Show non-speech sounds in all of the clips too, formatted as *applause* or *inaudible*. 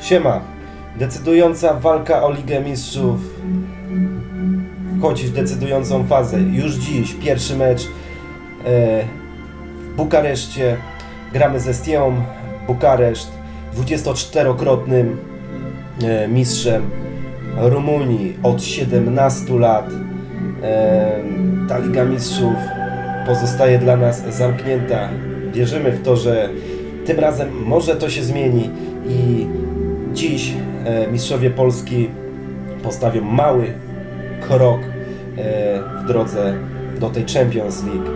Siema. Decydująca walka o Ligę Mistrzów wchodzi w decydującą fazę. Już dziś pierwszy mecz e, w Bukareszcie. Gramy ze Stią Bukareszt, 24-krotnym e, mistrzem Rumunii od 17 lat. E, ta Liga Mistrzów pozostaje dla nas zamknięta. Wierzymy w to, że tym razem może to się zmieni i dziś e, mistrzowie Polski postawią mały krok e, w drodze do tej Champions League.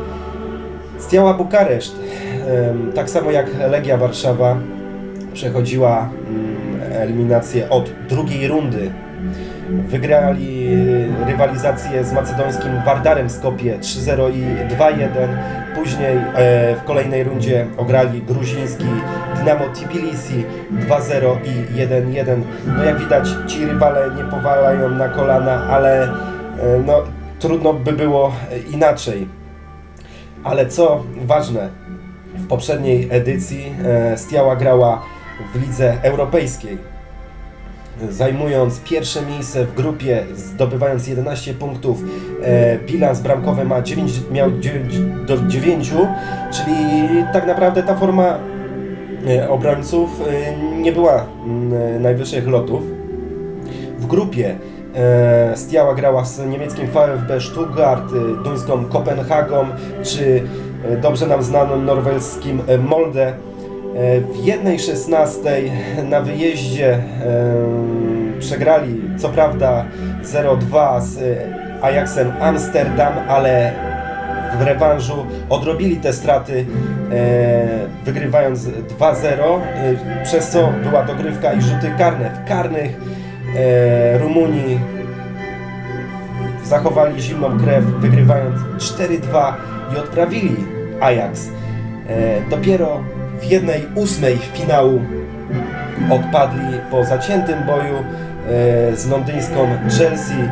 Stiała Bukareszt, tak samo jak Legia Warszawa, przechodziła mm, eliminację od drugiej rundy. Wygrali rywalizację z macedońskim Wardarem Skopje 3-0 i 2-1. Później e, w kolejnej rundzie ograli gruziński Dynamo Tbilisi 2-0 i 1-1. No jak widać ci rywale nie powalają na kolana, ale e, no, trudno by było inaczej. Ale co ważne, w poprzedniej edycji e, Stiała grała w lidze europejskiej zajmując pierwsze miejsce w grupie, zdobywając 11 punktów. E, bilans bramkowy ma 9, miał 9 do 9, czyli tak naprawdę ta forma e, obrońców e, nie była mm, najwyższych lotów. W grupie e, Stiała grała z niemieckim VfB Stuttgart, e, duńską Kopenhagą, czy e, dobrze nam znanym norweskim e, Molde. E, W jednej szesnastej na wyjeździe przegrali co prawda 0-2 z e, Ajaxem Amsterdam, ale w rewanżu odrobili te straty, e, wygrywając 2-0, e, przez co była dogrywka i rzuty karne. W karnych Rumunii zachowali zimną krew, wygrywając 4-2 i odprawili Ajax. Dopiero w jednej ósmej finału odpadli po zaciętym boju e, z londyńską Chelsea,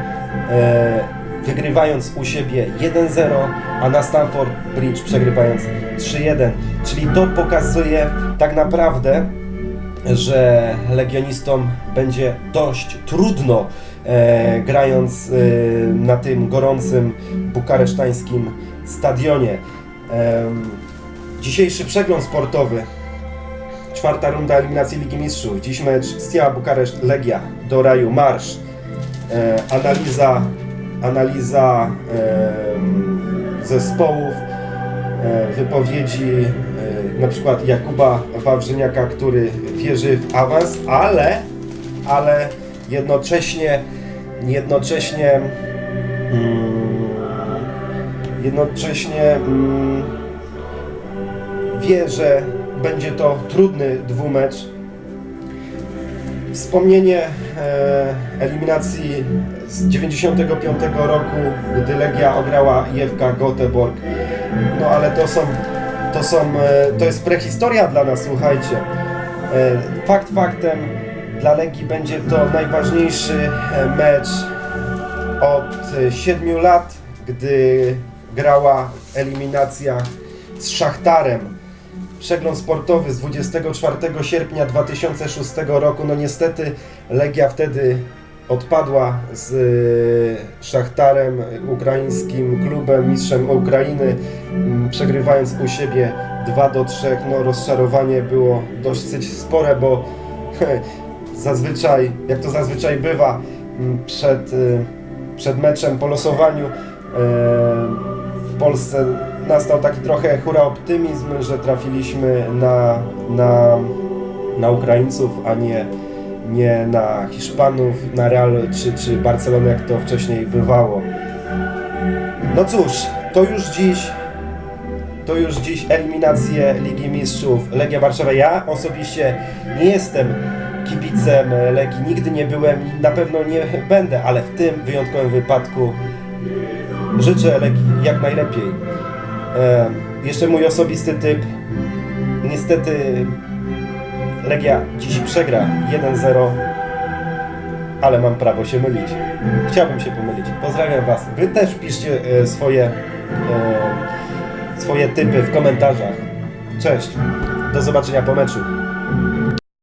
e, wygrywając u siebie 1-0, a na Stamford Bridge przegrywając 3-1. Czyli to pokazuje tak naprawdę, że legionistom będzie dość trudno e, grając e, na tym gorącym bukaresztańskim stadionie. Em, dzisiejszy przegląd sportowy Czwarta runda eliminacji Ligi Mistrzów. Dziś mecz Stia Bukareszt Legia do raju marsz. E, analiza analiza e, zespołów, e, wypowiedzi e, na przykład Jakuba Wawrzyniaka, który wierzy w awans, ale ale jednocześnie jednocześnie mm, jednocześnie mm, wie, że będzie to trudny dwumecz. Wspomnienie e, eliminacji z 95 roku, gdy Legia ograła Jewka Göteborg. No ale to są, to są, e, to jest prehistoria dla nas, słuchajcie. E, fakt faktem, dla Legii będzie to najważniejszy mecz od 7 lat, gdy grała w eliminacjach z Szachtarem. Przegląd sportowy z 24 sierpnia 2006 roku. No niestety Legia wtedy odpadła z e, Szachtarem, ukraińskim klubem, mistrzem Ukrainy, przegrywając u siebie 2 do 3. No rozczarowanie było dosyć spore, bo *laughs* zazwyczaj, jak to zazwyczaj bywa, przed, y, przed meczem po losowaniu e, w Polsce nastał taki trochę hura optymizm, że trafiliśmy na, na, na Ukraińców, a nie, nie na Hiszpanów, na Real czy, czy Barcelonę, jak to wcześniej bywało. No cóż, to już dziś to już dziś eliminacje Ligi Mistrzów Legia Warszawa. Ja osobiście nie jestem kibicem Legii, nigdy nie byłem i na pewno nie będę, ale w tym wyjątkowym wypadku życzę Legii jak najlepiej. Jeszcze mój osobisty typ. Niestety Legia dziś przegra 1-0, ale mam prawo się mylić. Chciałbym się pomylić. Pozdrawiam Was. Wy też piszcie e, swoje, e, swoje typy w komentarzach. Cześć. Do zobaczenia po meczu.